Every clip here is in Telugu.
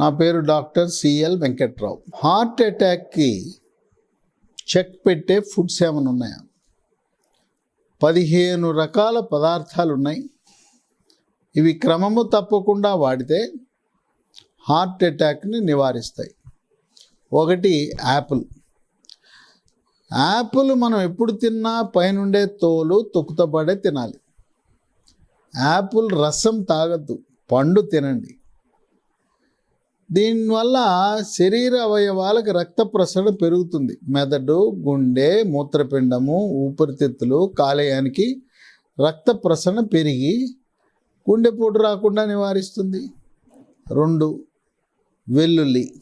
నా పేరు doctor C L Venkatrao. Heart అటాక్కి check పెట్టే ఫుడ్స్ ఏమైనా ఉన్నాయా? పదిహేను రకాల పదార్థాలు ఉన్నాయి. ఇవి క్రమము తప్పకుండా వాడితే హార్ట్ అటాక్ని నివారిస్తాయి. ఒకటి యాపిల్. యాపిల్ మనం ఎప్పుడు తిన్నా పైనుండే తోలు తొక్కుతపడే తినాలి. యాపిల్ రసం తాగద్దు పండు తినండి. దీనివల్ల శరీర అవయవాలకు రక్త ప్రసరణ పెరుగుతుంది. మెదడు గుండె మూత్రపిండము ఊపిరితిత్తులు కాలేయానికి రక్త ప్రసరణ పెరిగి గుండెపోటు రాకుండా నివారిస్తుంది. రెండు వెల్లుల్లి.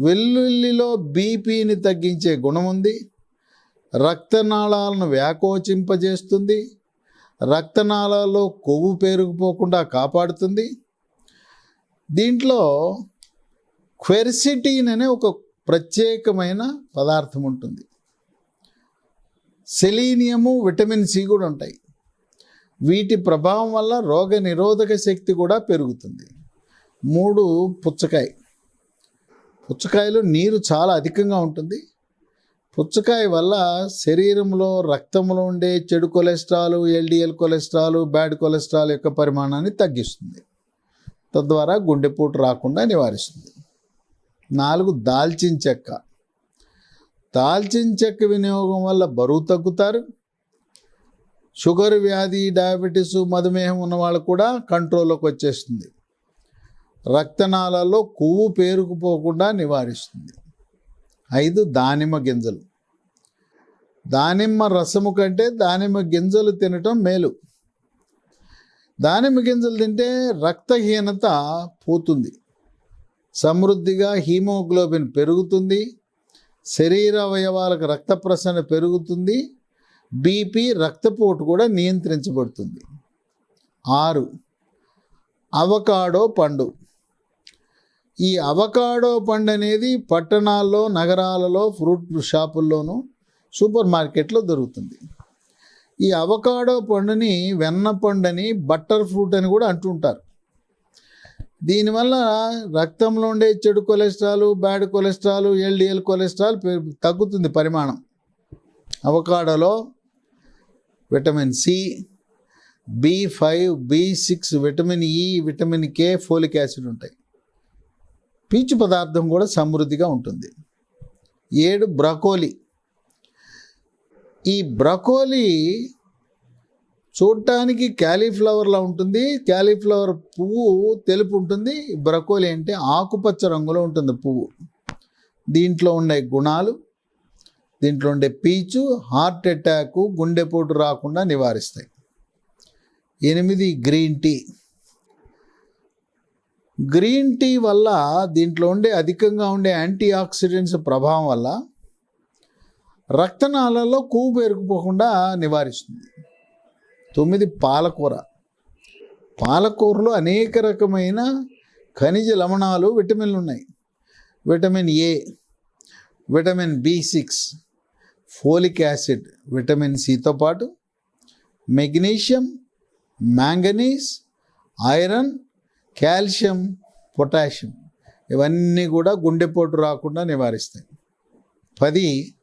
వెల్లుల్లిలో బీపీని తగ్గించే గుణం ఉంది. రక్తనాళాలను వ్యాకోచింపజేస్తుంది. రక్తనాళాల్లో కొవ్వు పేరుకుపోకుండా కాపాడుతుంది. దీంట్లో క్వెర్సిటీన్ అనే ఒక ప్రత్యేకమైన పదార్థం ఉంటుంది. సెలీనియము విటమిన్ సి కూడా ఉంటాయి. వీటి ప్రభావం వల్ల రోగ నిరోధక శక్తి కూడా పెరుగుతుంది. మూడు పుచ్చకాయ. పుచ్చకాయలో నీరు చాలా అధికంగా ఉంటుంది. పుచ్చకాయ వల్ల శరీరంలో రక్తంలో ఉండే చెడు cholesterol LDL cholesterol bad cholesterol యొక్క పరిమాణాన్ని తగ్గిస్తుంది. తద్వారా గుండెపోటు రాకుండా నివారిస్తుంది. నాలుగు దాల్చిన చెక్క. దాల్చిన చెక్క వినియోగం వల్ల బరువు తగ్గుతారు. షుగర్ వ్యాధి డయాబెటీస్ మధుమేహం ఉన్న వాళ్ళు కూడా కంట్రోల్లోకి వచ్చేస్తుంది. రక్తనాళాల్లో కొవ్వు పేరుకుపోకుండా నివారిస్తుంది. ఐదు దానిమ్మ గింజలు. దానిమ్మ రసము కంటే దానిమ్మ గింజలు తినటం మేలు. దానిమ్మ గింజలు తింటే రక్తహీనత పోతుంది. సమృద్ధిగా హీమోగ్లోబిన్ పెరుగుతుంది. శరీర అవయవాలకు రక్త ప్రసరణ పెరుగుతుంది. బీపీ రక్తపోటు కూడా నియంత్రించబడుతుంది. ఆరు అవకాడో పండు. ఈ అవకాడో పండు అనేది పట్టణాల్లో నగరాలలో ఫ్రూట్ షాపుల్లోనూ సూపర్ మార్కెట్లో దొరుకుతుంది. ఈ అవకాడో పండుని వెన్న పండుని బట్టర్ ఫ్రూట్ అని కూడా అంటుంటారు దీనివల్ల రక్తంలో ఉండే చెడు cholesterol bad cholesterol LDL cholesterol పెరుగు- తగ్గుతుంది పరిమాణం. అవకాడోలో vitamin C B five B six vitamin E vitamin K folic acid ఉంటాయి. పీచు పదార్థం కూడా సమృద్ధిగా ఉంటుంది. ఏడు బ్రకోలీ. ఈ బ్రకోలీ చూడటానికి క్యాలీఫ్లవర్లా ఉంటుంది. క్యాలీఫ్లవర్ పువ్వు తెలుపు ఉంటుంది. బ్రకోలీ అంటే ఆకుపచ్చ రంగులో ఉంటుంది పువ్వు. దీంట్లో ఉండే గుణాలు దీంట్లో ఉండే పీచు హార్ట్ అటాక్ గుండెపోటు రాకుండా నివారిస్తాయి. ఎనిమిది గ్రీన్ టీ. గ్రీన్ టీ వల్ల దీంట్లో ఉండే అధికంగా ఉండే యాంటీ ఆక్సిడెంట్స్ ప్రభావం వల్ల రక్తనాళాల్లో కొవ్వు పేరుకుపోకుండా నివారిస్తుంది. తొమ్మిది పాలకూర. పాలకూరలో అనేక రకమైన ఖనిజ లవణాలు విటమిన్లు ఉన్నాయి. Vitamin A vitamin B six folic acid vitamin సితో పాటు magnesium manganese iron calcium potassium. ఇవన్నీ కూడా గుండెపోటు రాకుండా నివారిస్తాయి. పది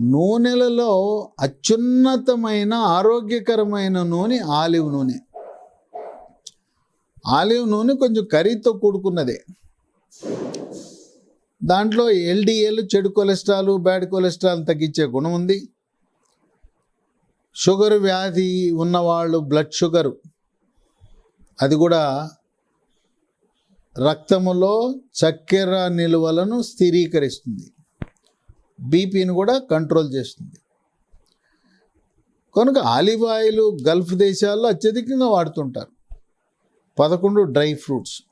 నూనెలలో అత్యున్నతమైన ఆరోగ్యకరమైన నూనె ఆలివ్ నూనె. ఆలివ్ నూనె కొంచెం కర్రీతో కూడుకున్నదే. దాంట్లో ఎల్డిఎల్ చెడు కొలెస్ట్రాల్ బ్యాడ్ కొలెస్ట్రాల్ తగ్గించే గుణం ఉంది. షుగర్ వ్యాధి ఉన్నవాళ్ళు బ్లడ్ షుగర్. అది కూడా రక్తములో చక్కెర నిలువలను స్థిరీకరిస్తుంది. బీపీని కూడా కంట్రోల్ చేస్తుంది. కనుక ఆలివ్ ఆయిల్ గల్ఫ్ దేశాల్లో అత్యధికంగా వాడుతుంటారు. పదకొండు డ్రై ఫ్రూట్స్.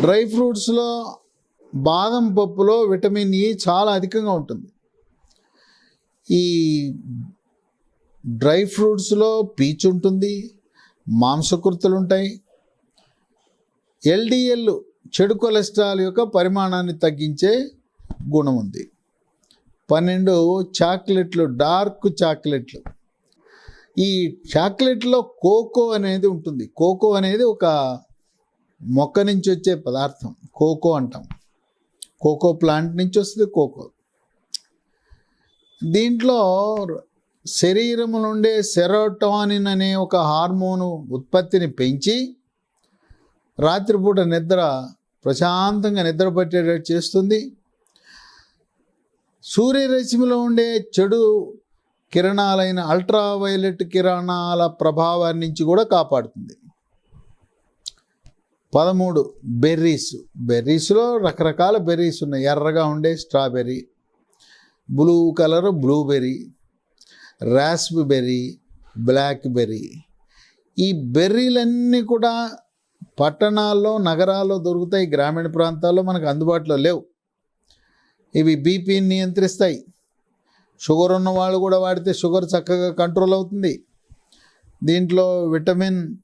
డ్రై ఫ్రూట్స్లో బాదం పప్పులో విటమిన్ ఈ చాలా అధికంగా ఉంటుంది. ఈ డ్రై ఫ్రూట్స్లో పీచ్ ఉంటుంది మాంసకృతులు ఉంటాయి. ఎల్డిఎల్ చెడు కొలెస్ట్రాల్ యొక్క పరిమాణాన్ని తగ్గించే గుణం ఉంది. పన్నెండు చాక్లెట్లు డార్క్ చాక్లెట్లు. ఈ చాక్లెట్లో కోకో అనేది ఉంటుంది. కోకో అనేది ఒక మొక్క నుంచి వచ్చే పదార్థం. కోకో అంటాం. కోకో ప్లాంట్ నుంచి వస్తుంది కోకో. దీంట్లో శరీరము నుండే సెరోటోనిన్ అనే ఒక హార్మోను ఉత్పత్తిని పెంచి రాత్రిపూట నిద్ర ప్రశాంతంగా నిద్ర పట్టేటట్టు చేస్తుంది. సూర్యరశ్మిలో ఉండే చెడు కిరణాలైన అల్ట్రావైలెట్ కిరణాల ప్రభావాన్ని నుంచి కూడా కాపాడుతుంది. పదమూడు బెర్రీస్. బెర్రీస్లో రకరకాల బెర్రీస్ ఉన్నాయి. ఎర్రగా ఉండే strawberry blue colour blueberry raspberry blackberry ఈ బెర్రీలన్నీ కూడా పట్టణాల్లో నగరాల్లో దొరుకుతాయి. గ్రామీణ ప్రాంతాల్లో మనకు అందుబాటులో లేవు. ఇవి బీపీని నియంత్రిస్తాయి. షుగర్ ఉన్న వాళ్ళు కూడా వాడితే షుగర్ చక్కగా కంట్రోల్ అవుతుంది. దీంట్లో vitamin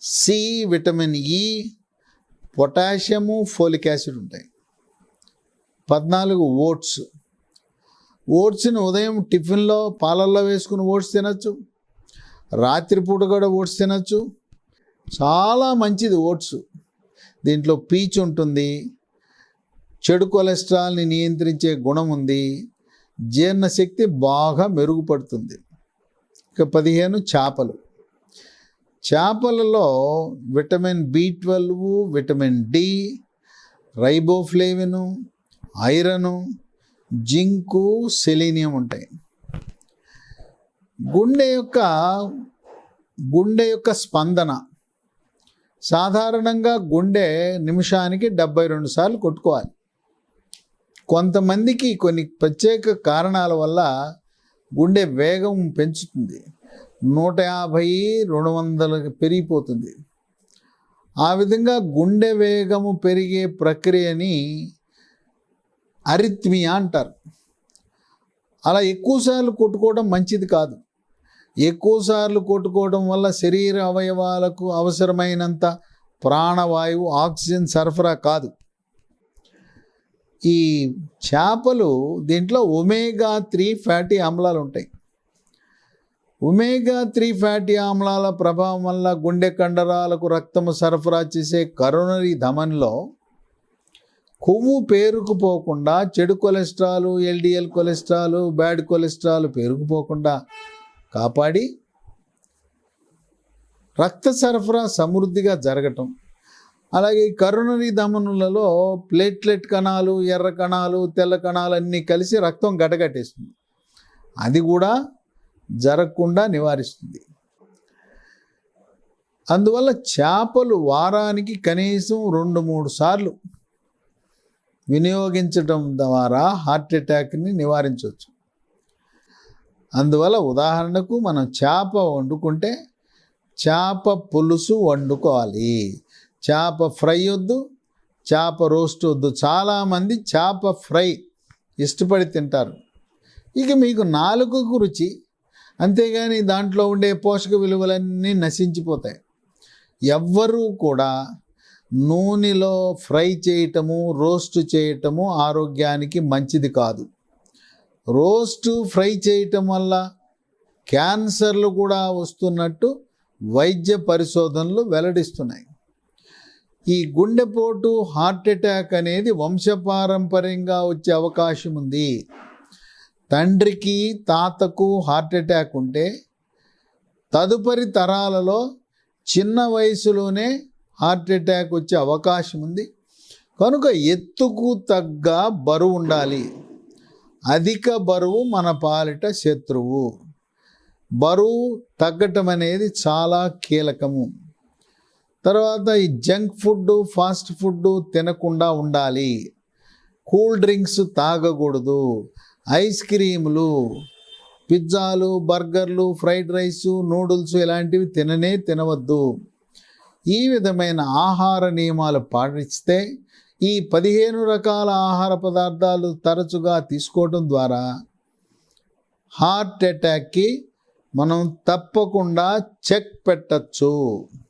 C vitamin E potassium folic acid ఉంటాయి. పద్నాలుగు ఓట్స్. ఓట్స్ని ఉదయం టిఫిన్లో పాలల్లో వేసుకుని ఓట్స్ తినచ్చు. రాత్రిపూట కూడా ఓట్స్ తినచ్చు. చాలా మంచిది ఓట్స్. దీంట్లో పీచు ఉంటుంది. చెడు కొలెస్ట్రాల్ని నియంత్రించే గుణం ఉంది. జీర్ణశక్తి బాగా మెరుగుపడుతుంది. ఇక పదిహేను చేపలు. చేపలలో vitamin B twelve vitamin D riboflavin iron zinc selenium ఉంటాయి. గుండె యొక్క గుండె యొక్క స్పందన. సాధారణంగా గుండె నిమిషానికి డెబ్బై రెండు సార్లు కొట్టుకోవాలి. కొంతమందికి కొన్ని ప్రత్యేక కారణాల వల్ల గుండె వేగం పెంచుతుంది. నూట యాభై రెండు వందలకి పెరిగిపోతుంది. ఆ విధంగా గుండె వేగము పెరిగే ప్రక్రియని అరిత్మియా అంటారు. అలా ఎక్కువసార్లు కొట్టుకోవడం మంచిది కాదు. ఎక్కువసార్లు కొట్టుకోవడం వల్ల శరీర అవయవాలకు అవసరమైనంత ప్రాణవాయువు ఆక్సిజన్ సరఫరా కాదు. ఈ చేపలు దీంట్లో ఒమేగా త్రీ ఫ్యాటీ ఆమ్లాలు ఉంటాయి. ఒమేగా త్రీ ఫ్యాటీ ఆమ్లాల ప్రభావం వల్ల గుండె కండరాలకు రక్తము సరఫరా చేసే కరోనరీ ధమన్లో కొవ్వు పేరుకుపోకుండా చెడు cholesterol LDL cholesterol bad cholesterol పేరుకుపోకుండా కాపాడి రక్త సరఫరా సమృద్ధిగా జరగటం. అలాగే ఈ కరోనరీ ధమనులలో ప్లేట్లెట్ కణాలు ఎర్ర కణాలు తెల్ల కణాలు అన్నీ కలిసి రక్తం గడగట్టేస్తుంది. అది కూడా జరగకుండా నివారిస్తుంది. అందువల్ల చేపలు వారానికి కనీసం రెండు మూడు సార్లు వినియోగించడం ద్వారా హార్ట్ అటాక్ని నివారించవచ్చు. అందువల్ల ఉదాహరణకు మనం చేప వండుకుంటే చేప పులుసు వండుకోవాలి. చేప ఫ్రై వద్దు చేప రోస్ట్ వద్దు. చాలామంది చేప ఫ్రై ఇష్టపడి తింటారు. ఇక మీకు నాలుకకు రుచి అంతేగాని దాంట్లో ఉండే పోషక విలువలన్నీ నశించిపోతాయి. ఎవ్వరూ కూడా నూనెలో ఫ్రై చేయటము రోస్ట్ చేయటము ఆరోగ్యానికి మంచిది కాదు. రోస్ట్ ఫ్రై చేయటం వల్ల క్యాన్సర్లు కూడా వస్తున్నట్టు వైద్య పరిశోధనలు వెల్లడిస్తున్నాయి. ఈ గుండెపోటు హార్ట్ అటాక్ అనేది వంశపారంపర్యంగా వచ్చే అవకాశం ఉంది. తండ్రికి తాతకు హార్ట్ అటాక్ ఉంటే తదుపరి తరాలలో చిన్న వయసులోనే హార్ట్ అటాక్ వచ్చే అవకాశం ఉంది. కనుక ఎత్తుకు తగ్గ బరువు ఉండాలి. అధిక బరువు మన పాలిట శత్రువు. బరువు తగ్గటం అనేది చాలా కీలకము. తర్వాత ఈ జంక్ ఫుడ్ ఫాస్ట్ ఫుడ్ తినకుండా ఉండాలి. కూల్ డ్రింక్స్ తాగకూడదు. ఐస్ క్రీములు పిజ్జాలు బర్గర్లు ఫ్రైడ్ రైస్ నూడిల్స్ ఇలాంటివి తిననే తినవద్దు. ఈ విధమైన ఆహార నియమాలు పాటిస్తే ఈ పదిహేను రకాల ఆహార పదార్థాలు తరచుగా తీసుకోవడం ద్వారా హార్ట్ అటాక్కి మనం తప్పకుండా చెక్ పెట్టచ్చు.